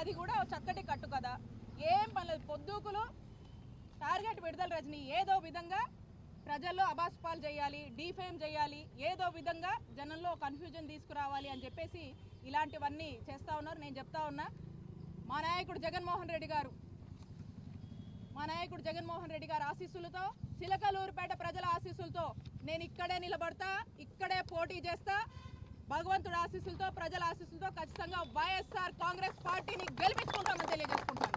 అది కూడా చక్కటి కట్టు కదా ఏం పర్లేదు పొద్దుకులు టార్గెట్ విడుదల రజని. ఏదో విధంగా ప్రజల్లో అబాస్పాలు చేయాలి డీఫేమ్ చేయాలి ఏదో విధంగా జనంలో కన్ఫ్యూజన్ తీసుకురావాలి అని చెప్పేసి ఇలాంటివన్నీ చేస్తూ ఉన్నారు. నేను చెప్తా ఉన్నా మా నాయకుడు జగన్మోహన్ రెడ్డి గారు మా నాయకుడు జగన్మోహన్ రెడ్డి గారు ఆశీస్సులతో చిలకలూరుపేట ప్రజల ఆశీస్సులతో నేను ఇక్కడే నిలబడతా ఇక్కడే పోటీ చేస్తా భగవంతుడు ఆశీస్సులతో ప్రజల ఆశీస్సులతో ఖచ్చితంగా వైఎస్ఆర్ కాంగ్రెస్ పార్టీని గెలిపించుకుంటామని తెలియజేసుకుంటాను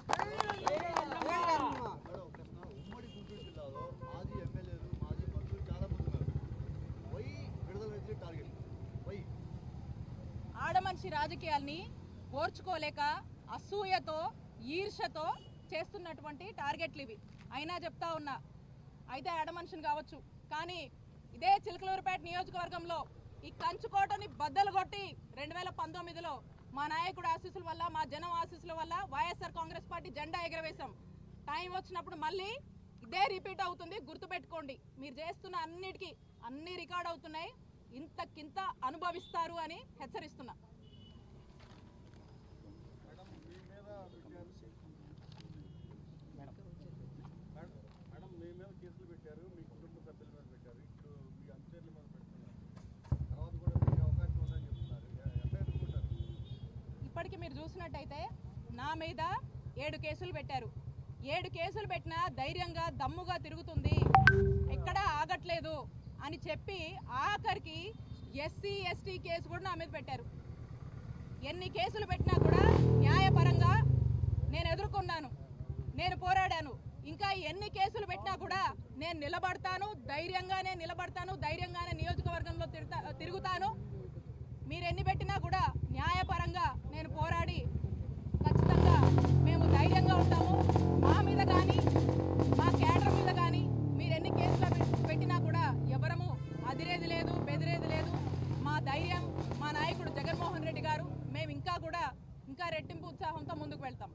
ఆడమనిషి రాజకీయాల్ని ఓర్చుకోలేక అసూయతో ఈర్షతో చేస్తున్నటువంటి టార్గెట్లు ఇవి. అయినా చెప్తా ఉన్నా అయితే ఆడమనిషిని కావచ్చు. కానీ ఇదే చిలకలూరుపేట నియోజకవర్గంలో ఈ కంచుకోటని బద్దలు కొట్టి రెండు వేల పంతొమ్మిదిలో మా నాయకుడు ఆశీస్సుల వల్ల మా జనం ఆశీస్సుల వల్ల వైఎస్ఆర్ కాంగ్రెస్ పార్టీ జెండా ఎగరవేశాం. టైం వచ్చినప్పుడు మళ్ళీ ఇదే రిపీట్ అవుతుంది. గుర్తుపెట్టుకోండి మీరు చేస్తున్న అన్నిటికీ అన్ని రికార్డ్ అవుతున్నాయి. ఇంతకింత అనుభవిస్తారు అని హెచ్చరిస్తున్నా మేడం మేడం మీ మీద కేసులు పెట్టారు మీ కుటుంబ సభ్యుల మీద పెట్టారు ఇప్పుడు మీ అనుచరుల మీద పెడుతున్నారు తర్వాత కూడా మీకు అవకాశం ఉందని చెప్తున్నారు ఎ- ఎట్లా ఎదుర్కొంటారు ఇప్పటికీ మీరు చూసినట్టయితే నా మీద ఏడు కేసులు పెట్టారు. ఏడు కేసులు పెట్టినా ధైర్యంగా దమ్ముగా తిరుగుతుంది. ఎక్కడా ఆగట్లేదు అని చెప్పి ఆఖరికి ఎస్సీ ఎస్టీ కేసు కూడా నా మీద పెట్టారు. ఎన్ని కేసులు పెట్టినా కూడా న్యాయపరంగా నేను ఎదుర్కొన్నాను. నేను పోరాడాను. ఇంకా ఎన్ని కేసులు పెట్టినా కూడా నేను నిలబడతాను ధైర్యంగానే నిలబడతాను ధైర్యంగానే నియోజకవర్గంలో తిరుగుతా తిరుగుతాను. ధైర్యం మా నాయకుడు జగన్మోహన్ రెడ్డి గారు మేము ఇంకా కూడా ఇంకా రెట్టింపు ఉత్సాహంతో ముందుకు వెళ్తాం.